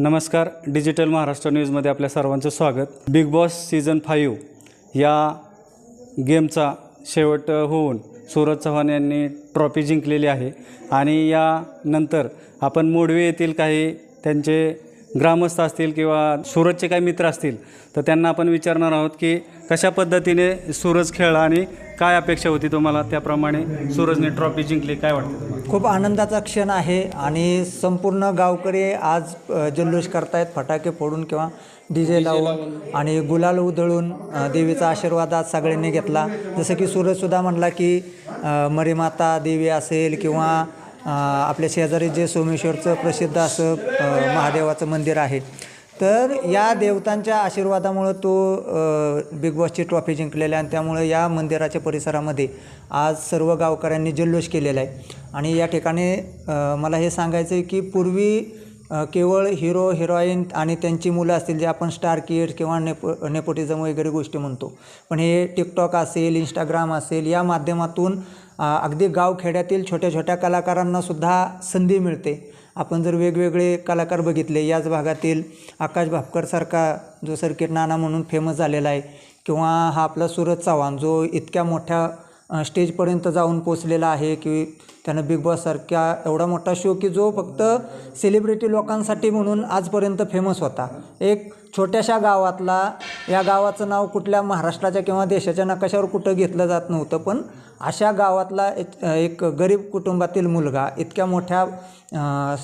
नमस्कार. डिजिटल महाराष्ट्र न्यूजमध्ये आपल्या सर्वांचं स्वागत. बिग बॉस सीझन फाईव्ह या गेमचा शेवट होऊन सूरज चव्हाण यांनी ट्रॉफी जिंकलेली आहे. आणि यानंतर आपण मोडवे येथील काही त्यांचे ग्रामस्थ असतील किंवा सूरजचे काही मित्र असतील तर त्यांना आपण विचारणार आहोत की कशा पद्धतीने सूरज खेळला आणि काय अपेक्षा होती तुम्हाला? त्याप्रमाणे सूरजने ट्रॉफी जिंकली काय वाटतं खूप आनंदाचा क्षण आहे आणि संपूर्ण गावकरी आज जल्लोष करतायत फटाके फोडून किंवा डी जे लावून आणि गुलाल उधळून देवीचा आशीर्वाद आज सगळ्यांनी घेतला. जसं की सूरजसुद्धा म्हणला की मरीमाता देवी असेल किंवा आपल्या शेजारी जे सोमेश्वरचं प्रसिद्ध असं महादेवाचं मंदिर आहे. तर या देवतांच्या आशीर्वादामुळं तो बिग बॉसची ट्रॉफी जिंकलेला आहे आणि त्यामुळं या मंदिराच्या परिसरामध्ये आज सर्व गावकऱ्यांनी जल्लोष केलेला आहे. आणि या ठिकाणी मला हे सांगायचं आहे की पूर्वी केवळ हिरो हिरोईन आणि त्यांची मुलं असतील जे आपण स्टार किड्स किंवा नेपो नेपोटिझम वगैरे गोष्टी म्हणतो. पण हे टिकटॉक असेल इंस्टाग्राम असेल या माध्यमातून अगदी गावखेड्यातील छोट्या छोट्या कलाकारांनासुद्धा संधी मिळते. आपण जर वेगवेगळे कलाकार बघितले याच भागातील आकाश भापकरसारखा जो सर्किट नाना म्हणून फेमस झालेला आहे किंवा हा आपला सूरज चव्हाण जो इतक्या मोठ्या स्टेजपर्यंत जाऊन पोचलेला आहे की त्यानं बिग बॉससारख्या एवढा मोठा शो की जो फक्त सेलिब्रिटी लोकांसाठी म्हणून आजपर्यंत फेमस होता. एक छोट्याशा गावातला या गावाचं नाव कुठल्या महाराष्ट्राच्या किंवा देशाच्या नकाशावर कुठं घेतलं जात नव्हतं पण अशा गावातला एक एक गरीब कुटुंबातील मुलगा इतक्या मोठ्या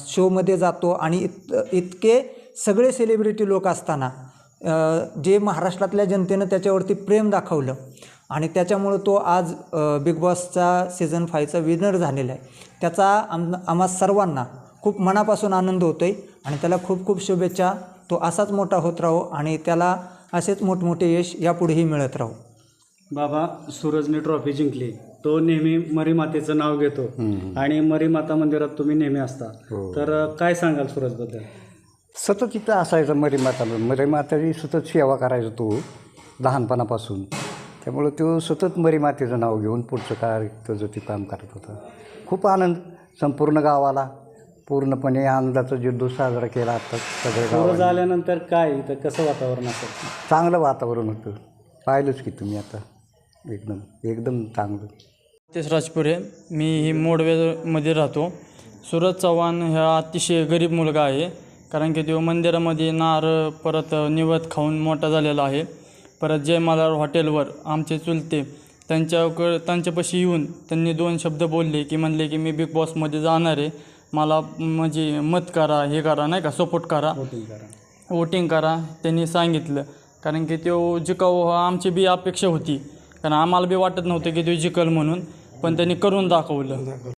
शोमध्ये जातो आणि इत इतके सगळे सेलिब्रिटी लोक असताना जे महाराष्ट्रातल्या जनतेनं त्याच्यावरती प्रेम दाखवलं आणि त्याच्यामुळं तो आज बिग बॉसचा सीझन फायचा विनर झालेला आहे. त्याचा आम आम्हा सर्वांना खूप मनापासून आनंद होतो आहे आणि त्याला खूप खूप शुभेच्छा. तो असाच मोठा होत राहो आणि त्याला असेच मोठमोठे यश यापुढेही मिळत राहो. बाबा सूरजने ट्रॉफी जिंकली. तो नेहमी मरीमातेचं नाव घेतो आणि मरीमाता मंदिरात तुम्ही नेहमी असता. हो. तर काय सांगाल सूरजबद्दल? सतत तिथं असायचं मरीमाता मरीमाताची सतत सेवा करायचा तो लहानपणापासून. त्यामुळं तो सतत मरीमातेचं नाव घेऊन पुढचं काय त्याचं ते काम करत होता. खूप आनंद. संपूर्ण गावाला पूर्णपणे आनंदाचा जल्लोष साजरा केला आता सगळे सूरज गावाला आल्यानंतर काय? इथं कसं वातावरण असेल? चांगलं वातावरण होतं. पाहिलंच की तुम्ही आता. एकदम एकदम चांगलं. तेच राजपुरे. मी ही मोडवेमध्ये राहतो. सूरज चव्हाण हा अतिशय गरीब मुलगा आहे. कारण की तो मंदिरामध्ये नारळ परत निवत खाऊन मोठा झालेला आहे. परत जय मल्हार हॉटेलवर आमचे चुलते त्यांच्याकडे त्यांच्यापाशी येऊन त्यांनी दोन शब्द बोलले की म्हणले की मी बिग बॉसमध्ये जाणार आहे. मला म्हणजे मत करा हे करा नाही का? सपोर्ट करा. वोटिंग करा. वोटिंग करा त्यांनी सांगितलं. कारण की तो जिकाव आमची बी अपेक्षा होती. कारण आम्हाला बी वाटत नव्हतं की तो जिकल म्हणून पण त्यांनी करून दाखवलं.